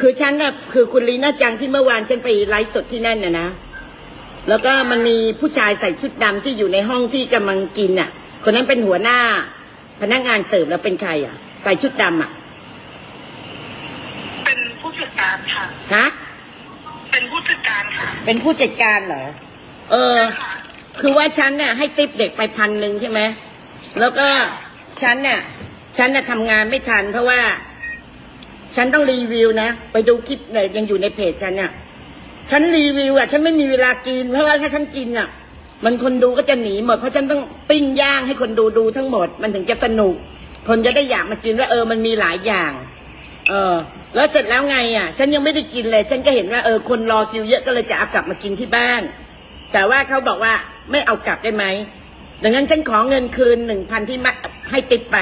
คือฉันน่ะคือคุณลีน่าจังที่เมื่อวานฉันไปไลฟ์สดที่นั่นน่ะนะ แล้วก็มันมีผู้ชายใส่ชุดดำที่อยู่ในห้องที่กำลังกินอะ คนนั้นเป็นหัวหน้า พนักงานเสิร์ฟแล้วเป็นใครอะใส่ชุดดำอะ เป็นผู้จัดการค่ะ ฮะ เป็นผู้จัดการค่ะ เป็นผู้จัดการเหรอ เออค่ะคือว่าฉันเนี่ยให้ติปเด็กไปพันหนึ่งใช่ไหม แล้วก็ฉันเนี่ยฉันเนี่ยทำงานไม่ทันเพราะว่า ฉันต้องรีวิวนะ ไปดูคลิปเนี่ยยังอยู่ในเพจฉันเนี่ยฉันรีวิวอะ ฉันไม่มีเวลากิน เพราะว่าถ้าฉันกินอะ มันคนดูก็จะหนีหมด เพราะฉันต้องปิ้งย่างให้คนดูดูทั้งหมด มันถึงจะสนุก คนจะได้อยากมากินว่าเออมันมีหลายอย่าง เออ แล้วเสร็จแล้วไงอะ ฉันยังไม่ได้กินเลย ฉันก็เห็นว่าเออคนรอคิวเยอะก็เลยจะเอากลับมากินที่บ้าน แต่ว่าเขาบอกว่าไม่เอากลับได้ไหมดังนั้นฉันขอเงินคืนหนึ่งพันที่มาให้ติดไป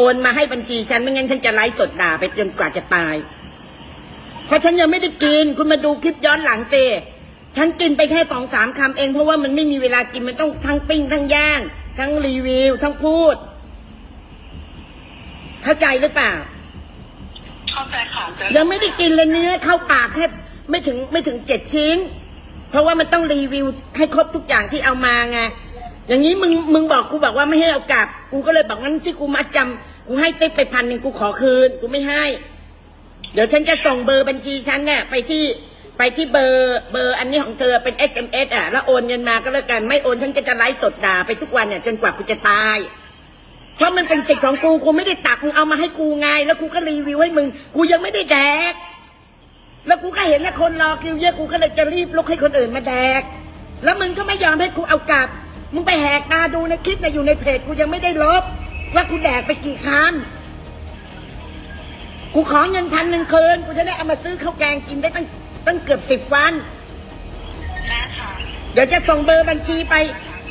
โอนมาให้บัญชีฉันไม่งั้นฉันจะไลฟ์สดด่าไปจนกว่าจะตาย เพราะฉันยังไม่ได้กิน คุณมาดูคลิปย้อนหลังเซฉันกินไปแค่สองสามคำเองเพราะว่ามันไม่มีเวลากินมันต้องทั้งปิ้งทั้งย่าง ทั้งรีวิว ทั้งพูด เข้าใจหรือเปล่า เข้าใจค่ะแต่ยังไม่ได้กินเลยเนื้อเข้าปากแค่ไม่ถึงไม่ถึงเจ็ดชิ้น เพราะว่ามันต้องรีวิวให้ครบทุกอย่างที่เอามาไงอย่างนี้มึงมึงบอกกูบอกว่าไม่ให้เอากลับ กูก็เลยบอกงั้นที่กูมาจำ กูให้ติ๊บไปพันหนึ่งกูขอคืน กูไม่ให้ เดี๋ยวฉันจะส่งเบอร์บัญชีฉันเนี่ยไปที่ไปที่เบอร์เบอร์อันนี้ของเธอเป็น SMS อะ แล้วโอนเงินมาก็แล้วกัน ไม่โอนฉันก็จะไลฟ์สดด่าไปทุกวันเนี่ยจนกว่ากูจะตาย เพราะมันเป็นสิทธิ์ของกูกูไม่ได้ตักมึงเอามาให้กูไงแล้วกูก็รีวิวให้มึง กูยังไม่ได้แดก แล้วกูก็เห็นว่าคนรอคิวเยอะกูก็เลยจะรีบลุกให้คนอื่นมาแดก แล้วมึงก็ไม่ยอมให้กูเอากลับ มึงไปแหกตาดูในคลิปนะอยู่ในเพจกูยังไม่ได้ลบ ว่ากูแดกไปกี่คำกูขอเงินพันหนึ่งคืนกูจะได้เอามาซื้อข้าวแกงกินได้ตั้งตั้งเกือบสิบวันได้ค่ะเดี๋ยวจะส่งเบอร์บัญชีไป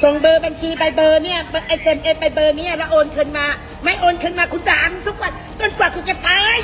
ส่งเบอร์บัญชีไปเบอร์เนี่ยเอสเอ็มเอไปเบอร์เนี่ยแล้วโอนคืนมา ไม่โอนคืนมาคุณด่ามึงทุกวันจนกว่าคุณจะตาย